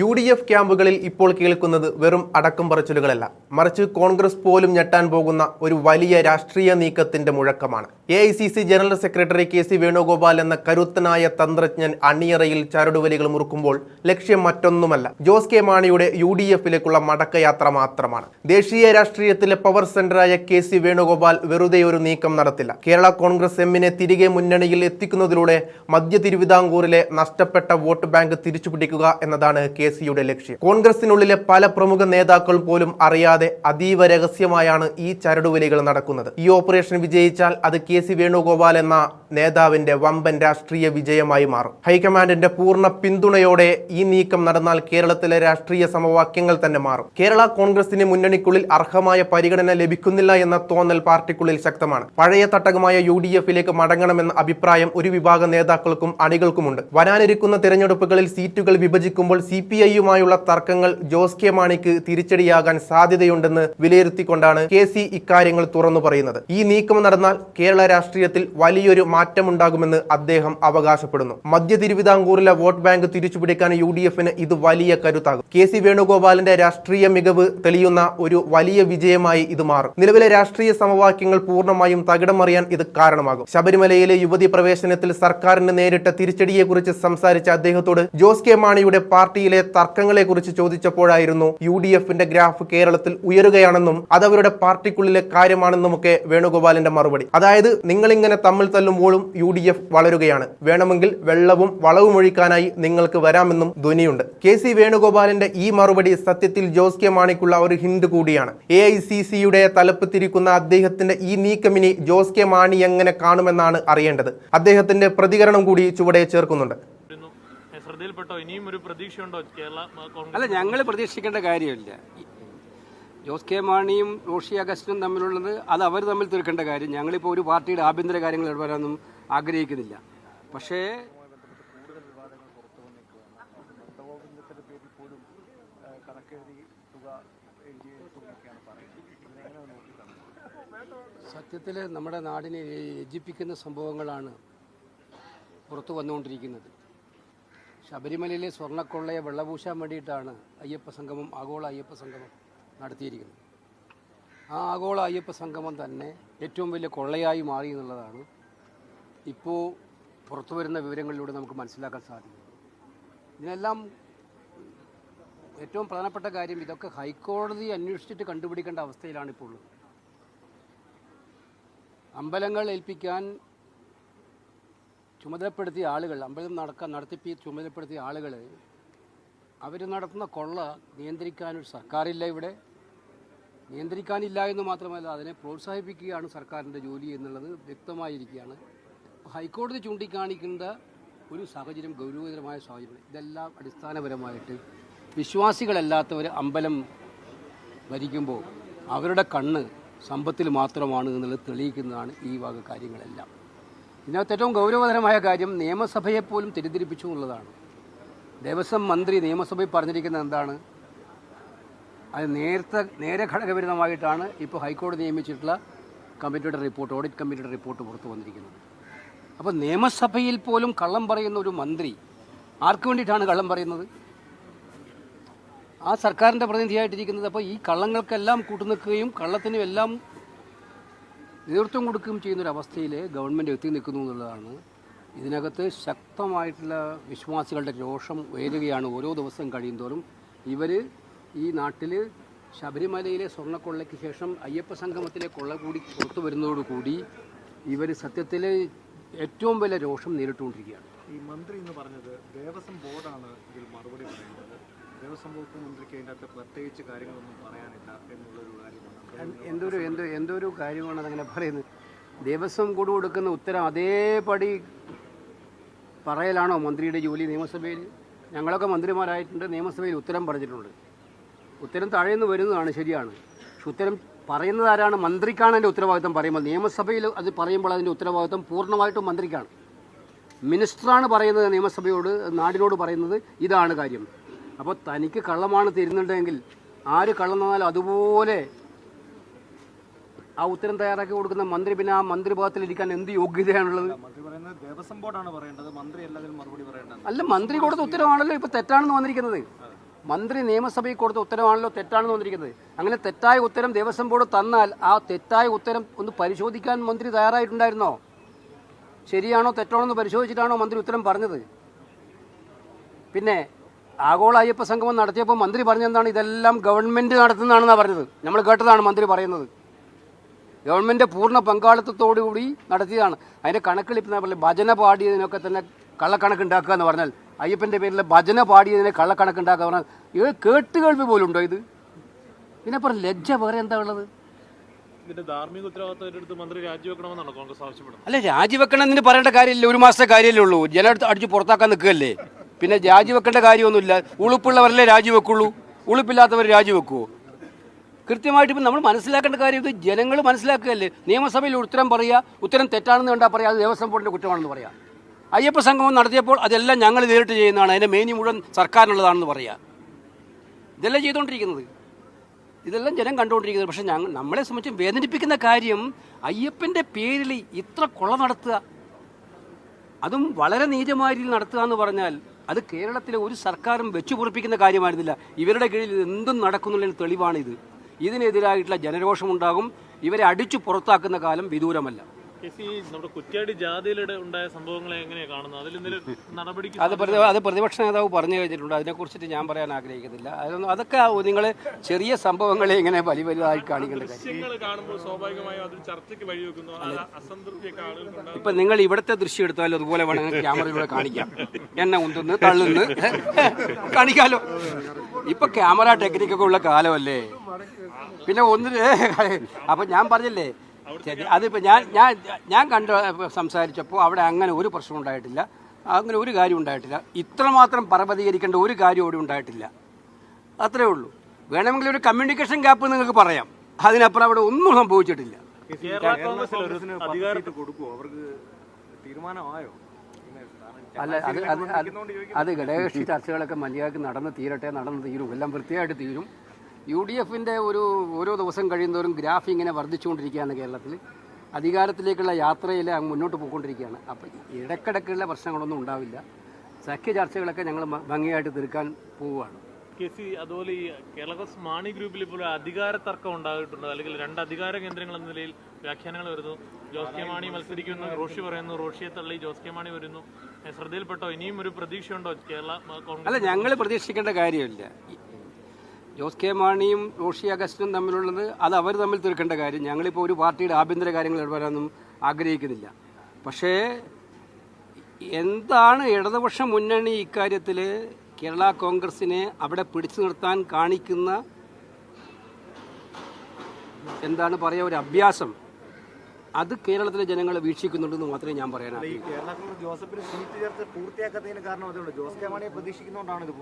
U D F ക്യാമ്പുകളിൽ ഇപ്പോൾ കേൾക്കുന്നത് വെറും അടക്കം പറച്ചിലുകളല്ല. മറിച്ച് കോൺഗ്രസ് പോലും ഞെട്ടാൻ പോകുന്ന ഒരു വലിയ രാഷ്ട്രീയ നീക്കത്തിന്റെ മുഴക്കമാണ്. A general secretary K C Venugopal എന്ന കരുത്തനായ തന്ത്രജ്ഞൻ അണിയറയിൽ ചരടുവലികൾ മുറുക്കുമ്പോൾ ലക്ഷ്യം മറ്റൊന്നുമല്ല. ജോസ് കെ മാണിയുടെ യു ഡി എഫിലേക്കുള്ള മടക്കയാത്ര മാത്രമാണ്. ദേശീയ രാഷ്ട്രീയത്തിലെ പവർ സെന്ററായ കെ സി വേണുഗോപാൽ വെറുതെ ഒരു നീക്കം നടത്തില്ല. കേരള കോൺഗ്രസ് എമ്മിനെ തിരികെ മുന്നണിയിൽ എത്തിക്കുന്നതിലൂടെ മധ്യ തിരുവിതാംകൂറിലെ നഷ്ടപ്പെട്ട വോട്ട് ബാങ്ക് തിരിച്ചുപിടിക്കുക എന്നതാണ് കെ സിയുടെ ലക്ഷ്യം. കോൺഗ്രസിനുള്ളിലെ പല പ്രമുഖ നേതാക്കൾ പോലും അറിയാതെ അതീവ രഹസ്യമായാണ് ഈ ചരടുവലികൾ നടക്കുന്നത്. ഈ ഓപ്പറേഷൻ വിജയിച്ചാൽ അത് കെ സി വേണുഗോപാൽ എന്ന നേതാവിന്റെ വമ്പൻ രാഷ്ട്രീയ വിജയമായി മാറും. ഹൈക്കമാൻഡിന്റെ പൂർണ പിന്തുണയോടെ ഈ നീക്കം നടന്നാൽ കേരളത്തിലെ രാഷ്ട്രീയ സമവാക്യങ്ങൾ തന്നെ മാറും. കേരള കോൺഗ്രസിന് മുന്നണിക്കുള്ളിൽ അർഹമായ പരിഗണന ലഭിക്കുന്നില്ല എന്ന തോന്നൽ പാർട്ടിക്കുള്ളിൽ ശക്തമാണ്. പഴയ തട്ടകമായ യു ഡി എഫിലേക്ക് മടങ്ങണമെന്ന അഭിപ്രായം ഒരു വിഭാഗം നേതാക്കൾക്കും അണികൾക്കുമുണ്ട്. വരാനിരിക്കുന്ന തിരഞ്ഞെടുപ്പുകളിൽ സീറ്റുകൾ വിഭജിക്കുമ്പോൾ സി പി ഐയുമായുള്ള തർക്കങ്ങൾ ജോസ് കെ മാണിക്ക് തിരിച്ചടിയാകാൻ സാധ്യതയുണ്ടെന്ന് വിലയിരുത്തിക്കൊണ്ടാണ് കെ സി ഇക്കാര്യങ്ങൾ തുറന്നു പറയുന്നത്. ഈ നീക്കം നടന്നാൽ കേരള രാഷ്ട്രീയത്തിൽ വലിയൊരു മാറ്റമുണ്ടാകുമെന്ന് അദ്ദേഹം അവകാശപ്പെടുന്നു. മധ്യ തിരുവിതാംകൂറിലെ വോട്ട് ബാങ്ക് തിരിച്ചുപിടിക്കാൻ യു ഡി എഫിന് ഇത് വലിയ കരുത്താകും. കെ സി വേണുഗോപാലിന്റെ രാഷ്ട്രീയ മികവ് തെളിയുന്ന ഒരു വലിയ വിജയമായി ഇത് മാറും. നിലവിലെ രാഷ്ട്രീയ സമവാക്യങ്ങൾ പൂർണമായും തകിടം മറിയാൻ ഇത് കാരണമാകും. ശബരിമലയിലെ യുവതി പ്രവേശനത്തിൽ സർക്കാരിന് നേരിട്ട തിരിച്ചടിയെക്കുറിച്ച് സംസാരിച്ച അദ്ദേഹത്തോട് ജോസ് കെ മാണിയുടെ പാർട്ടിയിലെ തർക്കങ്ങളെക്കുറിച്ച് ചോദിച്ചപ്പോഴായിരുന്നു യു ഡി എഫിന്റെ ഗ്രാഫ് കേരളത്തിൽ ഉയരുകയാണെന്നും അത് അവരുടെ പാർട്ടിക്കുള്ളിലെ കാര്യമാണെന്നുമൊക്കെ വേണുഗോപാലിന്റെ മറുപടി. അതായത് നിങ്ങളിങ്ങനെ തമ്മിൽ തല്ലുമ്പോഴും യു ഡി എഫ് വളരുകയാണ്. വേണമെങ്കിൽ വെള്ളവും വളവും ഒഴിക്കാനായി നിങ്ങൾക്ക് വരാമെന്നും ധ്വനിയുണ്ട്. കെ സി വേണുഗോപാലിന്റെ ഈ മറുപടി സത്യത്തിൽ ജോസ് കെ മാണിക്കുള്ള ഒരു ഹിന്ദ് കൂടിയാണ്. എ ഐ സി സിയുടെ തലപ്പ് തിരിക്കുന്ന അദ്ദേഹത്തിന്റെ ഈ നീക്കമിനി ജോസ് കെ മാണി എങ്ങനെ കാണുമെന്നാണ് അറിയേണ്ടത്. അദ്ദേഹത്തിന്റെ പ്രതികരണം കൂടി ചുവടെ ചേർക്കുന്നുണ്ട്. ശ്രദ്ധയിൽപ്പെട്ടോ? ഇനിയും ഒരു പ്രതീക്ഷയുണ്ടോ കേരള അല്ല ഞങ്ങൾ പ്രതീക്ഷിക്കേണ്ട കാര്യമില്ല. ജോസ് കെ മാണിയും റോഷി അഗസ്റ്റിനും തമ്മിലുള്ളത് അത് അവർ തമ്മിൽ തീർക്കേണ്ട കാര്യം. ഞങ്ങളിപ്പോൾ ഒരു പാർട്ടിയുടെ ആഭ്യന്തര കാര്യങ്ങൾ ഇടപെടാനൊന്നും ആഗ്രഹിക്കുന്നില്ല. പക്ഷേ സത്യത്തിൽ നമ്മുടെ നാടിനെ രചിപ്പിക്കുന്ന സംഭവങ്ങളാണ് പുറത്തു വന്നുകൊണ്ടിരിക്കുന്നത്. ശബരിമലയിലെ സ്വർണക്കൊള്ളയെ വെള്ളപൂശാൻ വേണ്ടിയിട്ടാണ് അയ്യപ്പ സംഗമം ആഗോള അയ്യപ്പ സംഗമം നടത്തിയിരിക്കുന്നത്. ആ ആഗോള അയ്യപ്പ സംഗമം തന്നെ ഏറ്റവും വലിയ കൊള്ളയായി മാറി എന്നുള്ളതാണ് ഇപ്പോൾ പുറത്തു വരുന്ന വിവരങ്ങളിലൂടെ നമുക്ക് മനസ്സിലാക്കാൻ സാധിക്കും ഇതിനെല്ലാം ഏറ്റവും പ്രധാനപ്പെട്ട കാര്യം ഇതൊക്കെ ഹൈക്കോടതി അന്വേഷിച്ചിട്ട് കണ്ടുപിടിക്കേണ്ട അവസ്ഥയിലാണ് ഇപ്പോൾ ഉള്ളത്. അമ്പലങ്ങൾ ഏൽപ്പിക്കാൻ ചുമതലപ്പെടുത്തിയ ആളുകൾ അമ്പലം നടക്കാൻ നടത്തിപ്പി ചുമതലപ്പെടുത്തിയ ആളുകൾ അവർ നടത്തുന്ന കൊള്ള നിയന്ത്രിക്കാനൊരു സർക്കാരില്ല ഇവിടെ. നിയന്ത്രിക്കാനില്ല എന്ന് മാത്രമല്ല അതിനെ പ്രോത്സാഹിപ്പിക്കുകയാണ് സർക്കാരിന്റെ ജോലി എന്നുള്ളത് വ്യക്തമായിരിക്കുകയാണ്. ഹൈക്കോടതി ചൂണ്ടിക്കാണിക്കുന്ന ഒരു സാഹചര്യം ഗൗരവതരമായ സാഹചര്യം ഇതെല്ലാം അടിസ്ഥാനപരമായിട്ട് വിശ്വാസികളല്ലാത്തവർ അമ്പലം ഭരിക്കുമ്പോൾ അവരുടെ കണ്ണ് സമ്പത്തിൽ മാത്രമാണ് എന്നുള്ളത് തെളിയിക്കുന്നതാണ് ഈ വക കാര്യങ്ങളെല്ലാം. ഇതിനകത്ത് ഏറ്റവും ഗൗരവതരമായ കാര്യം നിയമസഭയെപ്പോലും തെറ്റിദ്ധരിപ്പിച്ചു എന്നുള്ളതാണ്. ദേവസ്വം മന്ത്രി നിയമസഭയിൽ പറഞ്ഞിരിക്കുന്നത് എന്താണ്? അത് നേരത്തെ നേരെ ഘടകവിരുദ്ധമായിട്ടാണ് ഇപ്പോൾ ഹൈക്കോടതി നിയമിച്ചിട്ടുള്ള കമ്മിറ്റിയുടെ റിപ്പോർട്ട് ഓഡിറ്റ് കമ്മിറ്റിയുടെ റിപ്പോർട്ട് പുറത്തു വന്നിരിക്കുന്നത്. അപ്പോൾ നിയമസഭയിൽ പോലും കള്ളം പറയുന്ന ഒരു മന്ത്രി ആർക്ക് വേണ്ടിയിട്ടാണ് കള്ളം പറയുന്നത്? ആ സർക്കാരിന്റെ പ്രതിനിധിയായിട്ടിരിക്കുന്നത് അപ്പോൾ ഈ കള്ളങ്ങൾക്കെല്ലാം കൂട്ടുനിൽക്കുകയും കള്ളത്തിനും എല്ലാം നേതൃത്വം കൊടുക്കുകയും ചെയ്യുന്ന ഒരു അവസ്ഥയിൽ ഗവൺമെന്റ് എത്തി നിൽക്കുന്നു എന്നുള്ളതാണ്. ഇതിനകത്ത് ശക്തമായിട്ടുള്ള വിശ്വാസികളുടെ രോഷം ഉയരുകയാണ് ഓരോ ദിവസം കഴിയുന്തോറും. ഇവർ ഈ നാട്ടിൽ ശബരിമലയിലെ സ്വർണക്കൊള്ളയ്ക്ക് ശേഷം അയ്യപ്പ സംഗമത്തിലെ കൊള്ള കൂടി പുറത്തു വരുന്നതോടുകൂടി ഇവർ സത്യത്തിൽ ഏറ്റവും വലിയ രോഷം നേരിട്ടുകൊണ്ടിരിക്കുകയാണ്. ഈ മന്ത്രി എന്ന് പറഞ്ഞത് ദേവസ്വം ബോർഡാണ് ഇതിൽ മറുപടി പറയുന്നത്. ദേവസ്വം വകുപ്പ് മന്ത്രിക്ക് അതിന്റെ അകത്ത് പ്രത്യേകിച്ച് കാര്യങ്ങളൊന്നും പറയാനില്ല എന്നുള്ളൊരു കാര്യമാണ് എന്തൊരു എന്തോ എന്തൊരു കാര്യമാണ് അതങ്ങനെ പറയുന്നത്? ദേവസ്വം കൂട് കൊടുക്കുന്ന ഉത്തരം അതേപടി പറയലാണോ മന്ത്രിയുടെ ജോലി നിയമസഭയിൽ? ഞങ്ങളൊക്കെ മന്ത്രിമാരായിട്ടുണ്ട് നിയമസഭയിൽ ഉത്തരം പറഞ്ഞിട്ടുണ്ട്. ഉത്തരം താഴെന്ന് വരുന്നതാണ് ശരിയാണ്. പക്ഷെ ഉത്തരം പറയുന്നത് ആരാണ്? മന്ത്രിക്കാണ് അതിന്റെ ഉത്തരവാദിത്തം പറയുമ്പോൾ. നിയമസഭയിൽ അത് പറയുമ്പോൾ അതിന്റെ ഉത്തരവാദിത്തം പൂർണമായിട്ടും മന്ത്രിക്കാണ്. മിനിസ്റ്ററാണ് പറയുന്നത് നിയമസഭയോട് നാടിനോട് പറയുന്നത് ഇതാണ് കാര്യം. അപ്പോൾ തനിക്ക് കള്ളമാണ് തരുന്നുണ്ടെങ്കിൽ ആര് കള്ളം തന്നാലും അതുപോലെ ആ ഉത്തരം തയ്യാറാക്കി കൊടുക്കുന്ന മന്ത്രി പിന്നെ ആ മന്ത്രിപദത്തിൽ ഇരിക്കാൻ എന്ത് യോഗ്യതയാണുള്ളത്? ദേവസ്വം ബോർഡാണ് പറയേണ്ടത്. മന്ത്രി അല്ല മറുപടി പറയേണ്ടത് അല്ല മന്ത്രി കൊടുത്ത ഉത്തരവാണല്ലോ ഇപ്പൊ തെറ്റാണെന്ന് വന്നിരിക്കുന്നത്. മന്ത്രി നിയമസഭയിൽ കൊടുത്ത ഉത്തരവാണല്ലോ തെറ്റാണെന്ന് വന്നിരിക്കുന്നത്. അങ്ങനെ തെറ്റായ ഉത്തരം ദേവസ്വം ബോർഡ് തന്നാൽ ആ തെറ്റായ ഉത്തരം ഒന്ന് പരിശോധിക്കാൻ മന്ത്രി തയ്യാറായിട്ടുണ്ടായിരുന്നോ? ശരിയാണോ തെറ്റാണോ എന്ന് പരിശോധിച്ചിട്ടാണോ മന്ത്രി ഉത്തരം പറഞ്ഞത്? പിന്നെ ആഗോള അയ്യപ്പ സംഗമം നടത്തിയപ്പോൾ മന്ത്രി പറഞ്ഞെന്താണ്? ഇതെല്ലാം ഗവൺമെന്റ് നടത്തുന്നതാണെന്നാണ് പറഞ്ഞത്. നമ്മൾ കേട്ടതാണ് മന്ത്രി പറയുന്നത്. ഗവൺമെന്റ് പൂർണ പങ്കാളിത്തത്തോടുകൂടി നടത്തിയതാണ്. അതിന്റെ കണക്കിൽ ഇപ്പം ഭജന പാടിയതിനൊക്കെ തന്നെ കള്ളക്കണക്ക് ഉണ്ടാക്കുക എന്ന് പറഞ്ഞാൽ അയ്യപ്പന്റെ പേരിൽ ഭജന പാടിയതിനെ കള്ളക്കണക്ക് ഉണ്ടാക്കുക പറഞ്ഞാൽ ഇത് കേട്ടുകേൾവി പോലും ഉണ്ടോ ഇത്? പിന്നെ പറ ലജ്ജ വേറെ എന്താ ഉള്ളത്? ഇതിന്റെ ധാർമ്മിക ഉത്തരവാദിത്തം ഏറ്റെടുത്ത് മന്ത്രി രാജിവെക്കണമെന്നാണ് കോൺഗ്രസ് ആവശ്യപ്പെടുന്നത്? അല്ല രാജിവെക്കണം എന്ന് പറയേണ്ട കാര്യമില്ല. ഒരു മാസത്തെ കാര്യമല്ലേ ഉള്ളൂ. ജനം എടുത്ത് അടിച്ച് പുറത്താക്കാൻ നിൽക്കുകയല്ലേ? പിന്നെ രാജിവെക്കേണ്ട കാര്യമൊന്നുമില്ല. ഉളുപ്പുള്ളവരല്ലേ രാജിവെക്കുള്ളൂ. ഉളുപ്പില്ലാത്തവർ രാജിവെക്കുമോ കൃത്യമായിട്ട് ഇപ്പം നമ്മൾ മനസ്സിലാക്കേണ്ട കാര്യം ഇത് ജനങ്ങൾ മനസ്സിലാക്കുകയല്ലേ? നിയമസഭയിൽ ഉത്തരം പറയുക ഉത്തരം തെറ്റാണെന്ന് കണ്ടാൽ പറയാം അത് ദേവസ്വം ബോർഡിന്റെ കുറ്റമാണെന്ന് പറയാം അയ്യപ്പ സംഗമം നടത്തിയപ്പോൾ അതെല്ലാം ഞങ്ങൾ നേരിട്ട് ചെയ്യുന്നതാണ്. അതിന്റെ മേനി മുഴുവൻ സർക്കാരിനുള്ളതാണെന്ന് പറയാം ഇതെല്ലാം ചെയ്തുകൊണ്ടിരിക്കുന്നത് ഇതെല്ലാം ജനം കണ്ടുകൊണ്ടിരിക്കുന്നത്. പക്ഷേ ഞങ്ങൾ നമ്മളെ സംബന്ധിച്ച് വേദനിപ്പിക്കുന്ന കാര്യം അയ്യപ്പന്റെ പേരിൽ ഇത്ര കൊള്ള നടത്തുക. അതും വളരെ നീചമായ രീതിയിൽ നടത്തുക എന്ന് പറഞ്ഞാൽ അത് കേരളത്തിലെ ഒരു സർക്കാരും വെച്ചു പൊറിപ്പിക്കുന്ന കാര്യമായിരുന്നില്ല. ഇവരുടെ കീഴിൽ എന്തും നടക്കുന്നുള്ളതിന് തെളിവാണിത്. ഇതിനെതിരായിട്ടുള്ള ജനരോഷമുണ്ടാകും. ഇവരെ അടിച്ചു പുറത്താക്കുന്ന കാലം വിദൂരമല്ല. അത് അത് പ്രതിപക്ഷ നേതാവ് പറഞ്ഞു കഴിഞ്ഞിട്ടുണ്ട്. അതിനെക്കുറിച്ചിട്ട് ഞാൻ പറയാൻ ആഗ്രഹിക്കുന്നില്ല. അതൊന്നും അതൊക്കെ നിങ്ങൾ ചെറിയ സംഭവങ്ങളെ ഇങ്ങനെ വലിയ വലുതായി കാണിക്കേണ്ട കാര്യം. കാണുമ്പോൾ സ്വാഭാവികമായും അത് ചർച്ചയ്ക്ക് വഴിവെക്കുന്നു ആ അസംതൃപ്തിയൊക്കെ ആളുകൾക്ക് ഇപ്പൊ നിങ്ങൾ ഇവിടുത്തെ ദൃശ്യം എടുത്താലും അതുപോലെ വേണമെങ്കിൽ ക്യാമറയിലൂടെ കാണിക്കാം. എന്നെ ഉന്തുന്ന് തള്ളുന്ന്. കാണിക്കാലോ. ഇപ്പൊ ക്യാമറ ടെക്നിക്കൊക്കെ ഉള്ള കാലമല്ലേ? പിന്നെ ഒന്ന് അപ്പൊ ഞാൻ പറഞ്ഞില്ലേ അതിപ്പോ ഞാൻ ഞാൻ ഞാൻ കണ്ട് സംസാരിച്ചപ്പോൾ അവിടെ അങ്ങനെ ഒരു പ്രശ്നം ഉണ്ടായിട്ടില്ല. അങ്ങനെ ഒരു കാര്യം ഉണ്ടായിട്ടില്ല. ഇത്രമാത്രം പർവതീകരിക്കേണ്ട ഒരു കാര്യം അവിടെ ഉണ്ടായിട്ടില്ല. അത്രേ ഉള്ളൂ. വേണമെങ്കിൽ ഒരു കമ്മ്യൂണിക്കേഷൻ ഗ്യാപ്പ് നിങ്ങൾക്ക് പറയാം. അതിനപ്പുറം അവിടെ ഒന്നും സംഭവിച്ചിട്ടില്ല. അല്ല അത് അത് അത് അത് ഘടകകക്ഷി ചർച്ചകളൊക്കെ മര്യാദയ്ക്ക് നടന്ന് തീരട്ടെ നടന്ന് തീരും. എല്ലാം വൃത്തിയായിട്ട് തീരും. യു ഡി എഫിന്റെ ഒരു ഓരോ ദിവസം കഴിയുന്നവരും ഗ്രാഫ് ഇങ്ങനെ വർദ്ധിച്ചുകൊണ്ടിരിക്കുകയാണ് കേരളത്തിൽ. അധികാരത്തിലേക്കുള്ള യാത്രയിൽ അങ്ങ് മുന്നോട്ട് പോയിക്കൊണ്ടിരിക്കുകയാണ്. അപ്പോൾ ഇടക്കിടക്കുള്ള പ്രശ്നങ്ങളൊന്നും ഉണ്ടാവില്ല. സഖ്യ ചർച്ചകളൊക്കെ ഞങ്ങൾ ഭംഗിയായിട്ട് തീർക്കാൻ പോവുകയാണ്. കെ സി അതുപോലെ ഈ കേരള കോൺഗ്രസ് മാണി ഗ്രൂപ്പിൽ ഇപ്പോൾ അധികാര തർക്കം ഉണ്ടായിട്ടുണ്ട്. അല്ലെങ്കിൽ രണ്ട് അധികാര കേന്ദ്രങ്ങൾ എന്ന നിലയിൽ വ്യാഖ്യാനങ്ങൾ വരുന്നു. ജോസ് കെ മാണി മത്സരിക്കുന്നു റോഷി പറയുന്നു റോഷിയെ തള്ളി ജോസ് കെ മാണി വരുന്നു. ശ്രദ്ധയിൽപ്പെട്ടോ? ഇനിയും ഒരു പ്രതീക്ഷയുണ്ടോ കേരള കോൺഗ്രസ്? അല്ല ഞങ്ങൾ പ്രതീക്ഷിക്കേണ്ട കാര്യമില്ല. ജോസ് കെ മാണിയും റോഷി അഗസ്റ്റിനും തമ്മിലുള്ളത് അത് അവർ തമ്മിൽ തീർക്കേണ്ട കാര്യം. ഞങ്ങളിപ്പോൾ ഒരു പാർട്ടിയുടെ ആഭ്യന്തര കാര്യങ്ങൾ ഇടപെടാനൊന്നും ആഗ്രഹിക്കുന്നില്ല. പക്ഷേ എന്താണ് ഇടതുപക്ഷ മുന്നണി ഇക്കാര്യത്തിൽ കേരള കോൺഗ്രസിനെ അവിടെ പിടിച്ചു നിർത്താൻ കാണിക്കുന്ന എന്താണ് പറയുക ഒരു അഭ്യാസം? അത് കേരളത്തിലെ ജനങ്ങൾ വീക്ഷിക്കുന്നുണ്ടെന്ന് മാത്രമേ ഞാൻ പറയാൻ ജോസഫിന് സീറ്റ് ചേർത്ത് പൂർത്തിയാക്കാത്തതിന് കാരണം അതുകൊണ്ട് ജോസ് കെ മാണിയെ പ്രതീക്ഷിക്കുന്നതുകൊണ്ടാണ് ഇത്